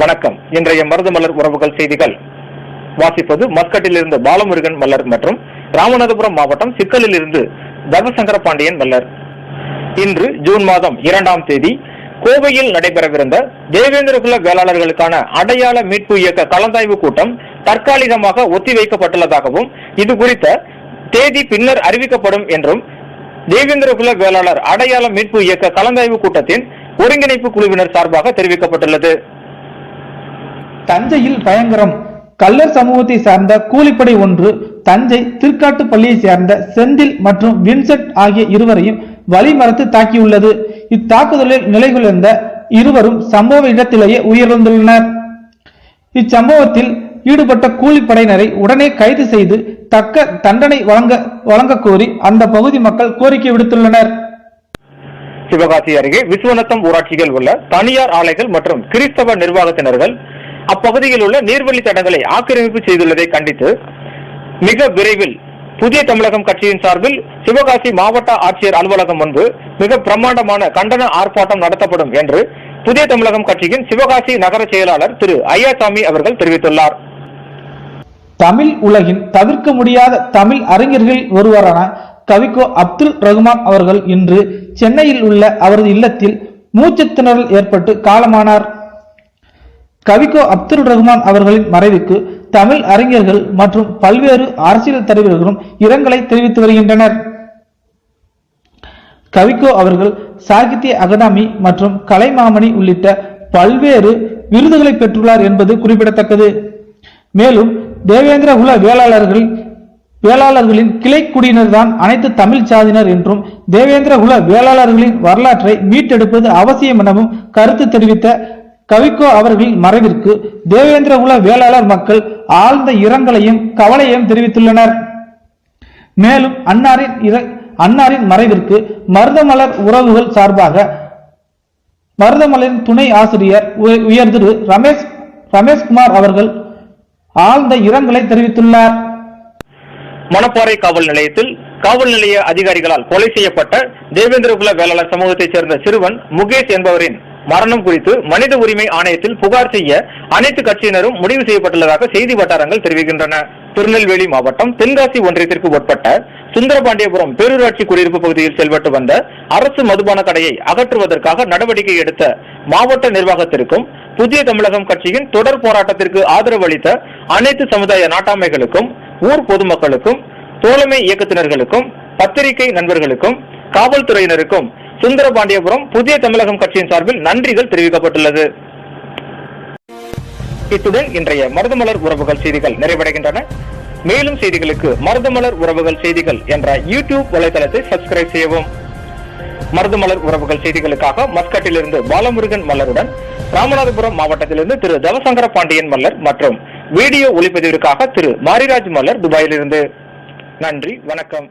வணக்கம். இன்றைய மருதுமலர் உறவுகள் செய்திகள். வாசிப்பது மஸ்கட்டில் இருந்து பாலமுருகன் மல்லர் மற்றும் ராமநாதபுரம் மாவட்டம் சிக்கலில் இருந்து தர்மசங்கர பாண்டியன் மல்லர் இன்று ஜூன் மாதம் இரண்டாம் தேதி கோவையில் நடைபெறவிருந்த தேவேந்திரகுல வேளாளர்களுக்கான அடையாள மீட்பு இயக்க கலந்தாய்வு கூட்டம் தற்காலிகமாக ஒத்திவைக்கப்பட்டுள்ளதாகவும் இது குறித்த தேதி பின்னர் அறிவிக்கப்படும் என்றும் தேவேந்திரகுல வேளாளர் அடையாள மீட்பு இயக்க கலந்தாய்வு கூட்டத்தின் ஒருங்கிணைப்பு குழுவினர் சார்பாக தெரிவிக்கப்பட்டுள்ளது. தஞ்சையில் பயங்கரம். கல்லர் சமூகத்தை சார்ந்த கூலிப்படை ஒன்று தஞ்சை திருக்காட்டு பள்ளியை சேர்ந்த செந்தில் மற்றும் வின்செட் ஆகிய இருவரையும் வழிமறத்து தாக்கியுள்ளது. இத்தாக்குதலில் நிலைகுலந்த இருவரும் சம்பவ இடத்திலேயே உயிரிழந்துள்ளனர். இச்சம்பவத்தில் ஈடுபட்ட கூலிப்படையினரை உடனே கைது செய்து தக்க தண்டனை வழங்க வழங்க கோரி அந்த பகுதி மக்கள் கோரிக்கை விடுத்துள்ளனர். சிவகாசி அருகே விஸ்வநத்தம் ஊராட்சியில் உள்ள தனியார் ஆலைகள் மற்றும் கிறிஸ்தவ நிர்வாகத்தினர்கள் அப்பகுதியில் உள்ள நீர்வழி தடங்களை ஆக்கிரமிப்பு செய்துள்ளதை கண்டித்து மிக விரைவில் புதிய தமிழகம் கட்சியின் சார்பில் சிவகாசி மாவட்ட ஆட்சியர் அலுவலகம் முன்பு மிக பிரம்மாண்டமான கண்டன ஆர்ப்பாட்டம் நடத்தப்படும் என்று புதிய தமிழகம் கட்சியின் சிவகாசி நகர செயலாளர் திரு ஐயாசாமி அவர்கள் தெரிவித்துள்ளார். தமிழ் உலகின் தவிர்க்க முடியாத தமிழ் அறிஞர்களில் ஒருவரான கவிக்கோ அப்துல் ரகுமான் அவர்கள் இன்று சென்னையில் உள்ள அவரது இல்லத்தில் மூச்சு திணறல் ஏற்பட்டு காலமானார். கவிக்கோ அப்துல் ரஹ்மான் அவர்களின் மறைவுக்கு தமிழ் அறிஞர்கள் மற்றும் பல்வேறு அரசியல் தலைவர்களும் இரங்கலை தெரிவித்து வருகின்றனர். கவிக்கோ அவர்கள் சாகித்ய அகாடமி மற்றும் கலைமாமணி உள்ளிட்ட பல்வேறு விருதுகளை பெற்றுள்ளார் என்பது குறிப்பிடத்தக்கது. மேலும் தேவேந்திர குல வேளாளர்கள் வேளாளர்களின் கிளைக்குடியினர் தான் அனைத்து தமிழ் சாதியினர் என்றும் தேவேந்திர குல வேளாளர்களின் வரலாற்றை மீட்டெடுப்பது அவசியம் எனவும் கருத்து தெரிவித்த கவிக்கோ அவர்களின் மறைவிற்கு தேவேந்திர குல வேளாளர் மக்கள் ஆழ்ந்த இரங்கலையும் கவலையையும் தெரிவித்துள்ளனர். மேலும் அன்னாரின் அன்னாரின் மறைவிற்கு மருதமலர் உறவுகள் சார்பாக மருதமலரின் துணை ஆசிரியர் உயர் திரு ரமேஷ் ரமேஷ்குமார் அவர்கள் ஆழ்ந்த இரங்கலை தெரிவித்துள்ளார். மணப்பாறை காவல் நிலையத்தில் காவல் நிலைய அதிகாரிகளால் கொலை செய்யப்பட்ட தேவேந்திரகுல வேளாளர் சமூகத்தைச் சேர்ந்த சிறுவன் முகேஷ் என்பவரின் மரணம் குறித்து மனித உரிமை ஆணையத்தில் புகார் செய்ய அனைத்து கட்சியினரும் முடிவு செய்யப்பட்டுள்ளதாக செய்தி வட்டாரங்கள் தெரிவிக்கின்றன. திருநெல்வேலி மாவட்டம் தென்காசி ஒன்றியத்திற்கு உட்பட்ட சுந்தரபாண்டியபுரம் பேரூராட்சி குடியிருப்பு பகுதியில் செயல்பட்டு வந்த அரசு மதுபான கடையை அகற்றுவதற்காக நடவடிக்கை எடுத்த மாவட்ட நிர்வாகத்திற்கும் புதிய தமிழகம் கட்சியின் தொடர் போராட்டத்திற்கு ஆதரவு அளித்த அனைத்து சமுதாய நாட்டாமைகளுக்கும் ஊர் பொதுமக்களுக்கும் தோழமை இயக்கத்தினர்களுக்கும் பத்திரிகை நண்பர்களுக்கும் காவல்துறையினருக்கும் சுந்தரபாண்டியபுரம் புதிய தமிழகம் கட்சியின் சார்பில் நன்றிகள் தெரிவிக்கப்பட்டுள்ளது. இத்துடன் இன்றைய மருதமலர் உறவுகள் செய்திகள் நிறைவடைகின்றன. மேலும் செய்திகளுக்கு மருதமலர் உறவுகள் செய்திகள் என்ற யூடியூப் வலைதளத்தை சப்ஸ்கிரைப் செய்யவும். மருதமலர் உறவுகள் செய்திகளுக்காக மஸ்கட்டிலிருந்து பாலமுருகன் மல்லருடன் ராமநாதபுரம் மாவட்டத்திலிருந்து திரு தவசங்கர பாண்டியன் மல்லர் மற்றும் வீடியோ ஒளிப்பதிவிற்காக திரு மாரிராஜ் மல்லர் துபாயிலிருந்து. நன்றி வணக்கம்.